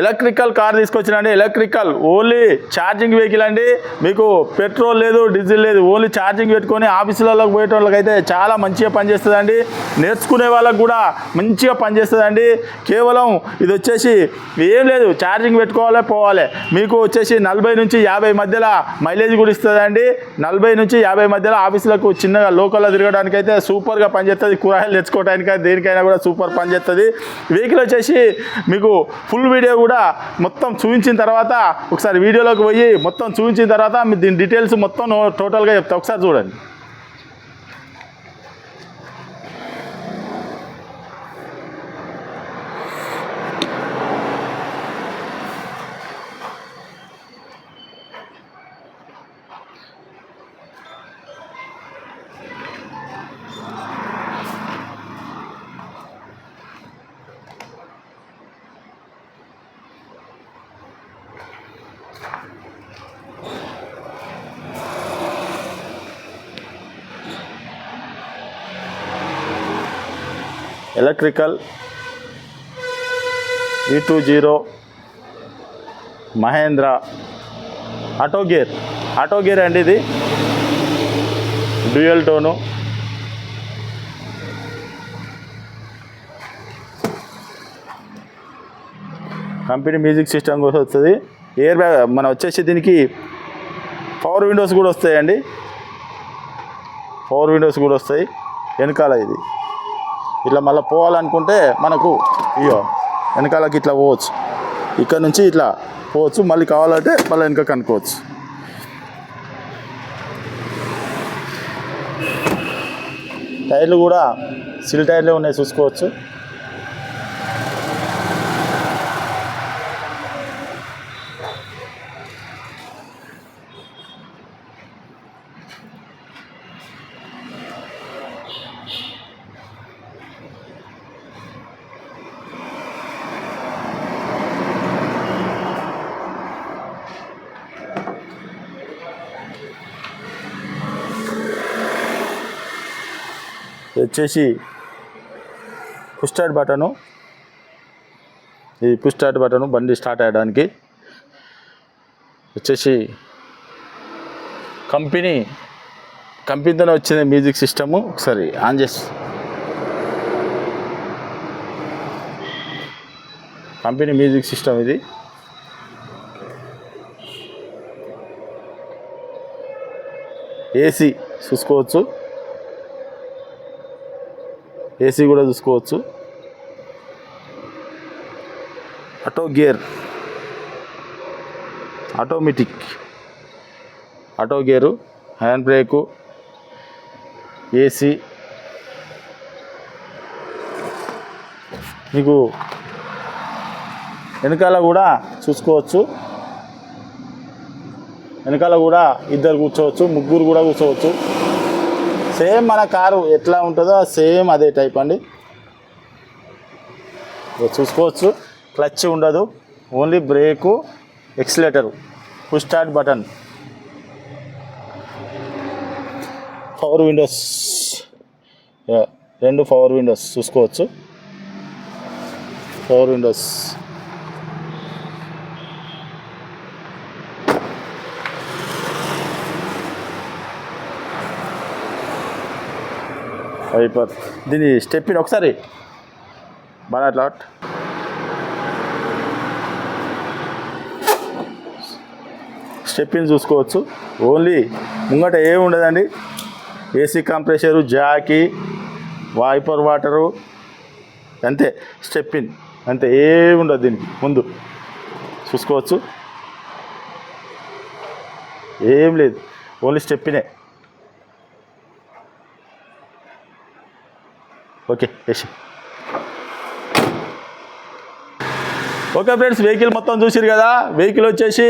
Electrical car తీసుకొచ్చినండి. Electrical only charging vehicle అండి. మీకు పెట్రోల్ లేదు డీజిల్ లేదు ఓన్లీ ఛార్జింగ్ పెట్టుకొని ఆఫీసులలో పోయేట వాళ్ళకైతే చాలా మంచిగా పనిచేస్తుందండి. నేర్చుకునే వాళ్ళకు కూడా మంచిగా పనిచేస్తుందండి. కేవలం ఇది వచ్చేసి ఏం లేదు ఛార్జింగ్ పెట్టుకోవాలి పోవాలి. మీకు వచ్చేసి నలభై నుంచి యాభై మధ్యలో మైలేజ్ కూడా ఇస్తుందండి. నలభై నుంచి యాభై మధ్యలో ఆఫీసులకు చిన్నగా లోకల్లో తిరగడానికి అయితే సూపర్గా పనిచేస్తుంది. కూరగాయలు తెచ్చుకోవడానికి దేనికైనా కూడా సూపర్ పనిచేస్తుంది. వెహికల్ వచ్చేసి మీకు ఫుల్ వీడియో కూడా మొత్తం చూపించిన తర్వాత ఒకసారి వీడియోలోకి పోయి మొత్తం చూపించిన తర్వాత మీ దీని డీటెయిల్స్ మొత్తం టోటల్గా చెప్తా. ఒకసారి చూడండి. ఎలక్ట్రికల్ ఈ two zero Mahindra auto gear. Auto gear అండి ఇది. Dual tone. Company music system కూడా వస్తుంది. ఎయిర్ బ్యాగ్ మనం వచ్చేసి దీనికి పవర్ విండోస్ కూడా వస్తాయండి. పవర్ విండోస్ కూడా వస్తాయి. వెనకాల ఇది. ఇట్లా మళ్ళీ పోవాలనుకుంటే మనకు ఇయో వెనకాలకి ఇట్లా పోవచ్చు. ఇక్కడ నుంచి ఇట్లా పోవచ్చు మళ్ళీ కావాలంటే మళ్ళీ వెనక కనుక్కోవచ్చు. టైర్లు కూడా సిల్ టైర్లే ఉన్నాయి చూసుకోవచ్చు. వచ్చేసి పుస్టార్ట్ బటను. ఇది పుస్టార్ట్ బటను బండి స్టార్ట్ అయ్యడానికి వచ్చేసి కంపెనీ కంపెనీతోనే వచ్చిన మ్యూజిక్ సిస్టము. ఒకసారి ఆన్ చేసి. కంపెనీ మ్యూజిక్ సిస్టమ్ ఇది. ఏసీ చూసుకోవచ్చు. ఏసీ కూడా చూసుకోవచ్చు. Auto gear. Automatic. Auto gear hand brake AC. మీకు వెనకాల కూడా చూసుకోవచ్చు. వెనకాల కూడా ఇద్దరు కూర్చోవచ్చు ముగ్గురు కూడా కూర్చోవచ్చు. సేమ్ మన కారు ఎట్లా ఉంటుందో సేమ్ అదే టైప్ అండి. చూసుకోవచ్చు. క్లచ్ ఉండదు. Only brake accelerator push start button power windows రెండు పవర్ విండోస్ చూసుకోవచ్చు. పవర్ విండోస్ అయిపోతుంది. దీని స్టెప్ ఒకసారి. బాగా అట్లా స్టెప్పిన్ చూసుకోవచ్చు. ఓన్లీ ముంగట ఏమి ఉండదండి. AC compressor jack wiper water అంతే. స్టెప్పిన్ అంతే. ఏమి ఉండదు దీనికి. ముందు చూసుకోవచ్చు. ఏం లేదు. ఓన్లీ స్టెప్పినే ఓకే వేసి ఓకే ఫ్రెండ్స్ వెహికల్ మొత్తం చూసిరు కదా? వెహికల్ వచ్చేసి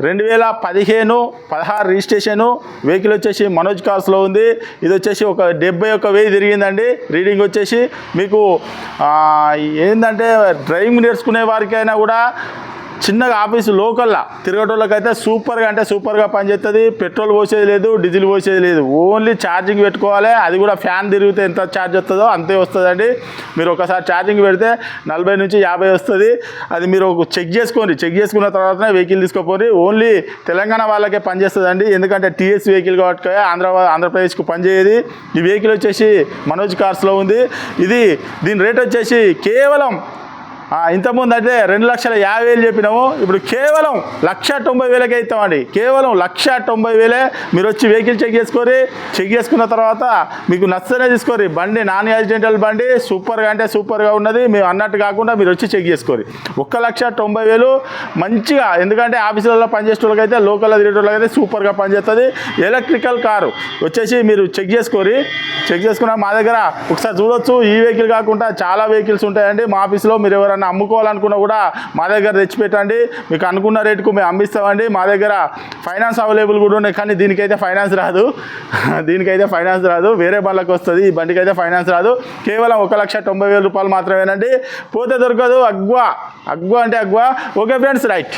రెండు వేల పదిహేను పదహారు రిజిస్ట్రేషను. వెహికల్ వచ్చేసి మనోజ్ కార్స్లో ఉంది. ఇది వచ్చేసి ఒక డెబ్బై ఒక్క వెయ్యి తిరిగిందండి. రీడింగ్ వచ్చేసి మీకు ఏంటంటే డ్రైవింగ్ నేర్చుకునే వారికైనా కూడా చిన్నగా ఆఫీసు లోకల్లా. తిరగటోళ్ళకైతే సూపర్గా అంటే సూపర్గా పనిచేస్తుంది పెట్రోల్ పోసేది లేదు డీజిల్ పోసేది లేదు. ఓన్లీ ఛార్జింగ్ పెట్టుకోవాలి. అది కూడా ఫ్యాన్ తిరిగితే ఎంత ఛార్జ్ వస్తుందో అంతే వస్తుందండి. మీరు ఒకసారి ఛార్జింగ్ పెడితే నలభై నుంచి యాభై వస్తుంది. అది మీరు చెక్ చేసుకోండి. చెక్ చేసుకున్న తర్వాతనే వెహికల్ తీసుకోపోయి ఓన్లీ తెలంగాణ వాళ్ళకే పనిచేస్తుందండి ఎందుకంటే టీఎస్ వెహికల్ కాబట్టి ఆంధ్ర ఆంధ్రప్రదేశ్కు పనిచేయదు ఈ వెహికల్ వచ్చేసి మనోజ్ కార్స్లో ఉంది. ఇది దీని రేట్ వచ్చేసి కేవలం ఇంతకుముందు అయితే రెండు లక్షల యాభై వేలు చెప్పినాము. ఇప్పుడు కేవలం లక్ష తొంభై వేలకే ఇస్తామండి. కేవలం లక్ష తొంభై వేలే మీరు వచ్చి వెహికల్ చెక్ చేసుకోరి చెక్ చేసుకున్న తర్వాత మీకు నచ్చనే తీసుకోరి బండి నాన్ యాక్సిడెంటల్ బండి సూపర్గా అంటే సూపర్గా ఉన్నది. మేము అన్నట్టు కాకుండా మీరు వచ్చి చెక్ చేసుకోరి ఒక్క లక్ష తొంభై వేలు మంచిగా ఎందుకంటే ఆఫీసులలో పనిచేసే వాళ్ళకైతే లోకల్లో తిరిగేటోళ్ళకైతే సూపర్గా పనిచేస్తుంది. ఎలక్ట్రికల్ కారు వచ్చేసి మీరు చెక్ చేసుకోరి చెక్ చేసుకున్న మా దగ్గర ఒకసారి చూడొచ్చు. ఈ వెహికల్ కాకుండా చాలా వెహికల్స్ ఉంటాయండి. మా ఆఫీస్లో మీరు ఎవరైనా అమ్ముకోవాలనుకున్నా కూడా మా దగ్గర తెచ్చిపెట్టండి. మీకు అనుకున్న రేటుకు మేము అమ్మిస్తామండి. మా దగ్గర ఫైనాన్స్ అవైలబుల్ కూడా ఉన్నాయి కానీ దీనికైతే ఫైనాన్స్ రాదు. దీనికైతే ఫైనాన్స్ రాదు. వేరే బండ్లకు వస్తుంది ఈ బండికి అయితే ఫైనాన్స్ రాదు. కేవలం ఒక లక్ష తొంభై వేల రూపాయలు మాత్రమేనండి. పోతే దొరకదు అగ్వా. అగ్వా అంటే అగ్వా. Okay friends right.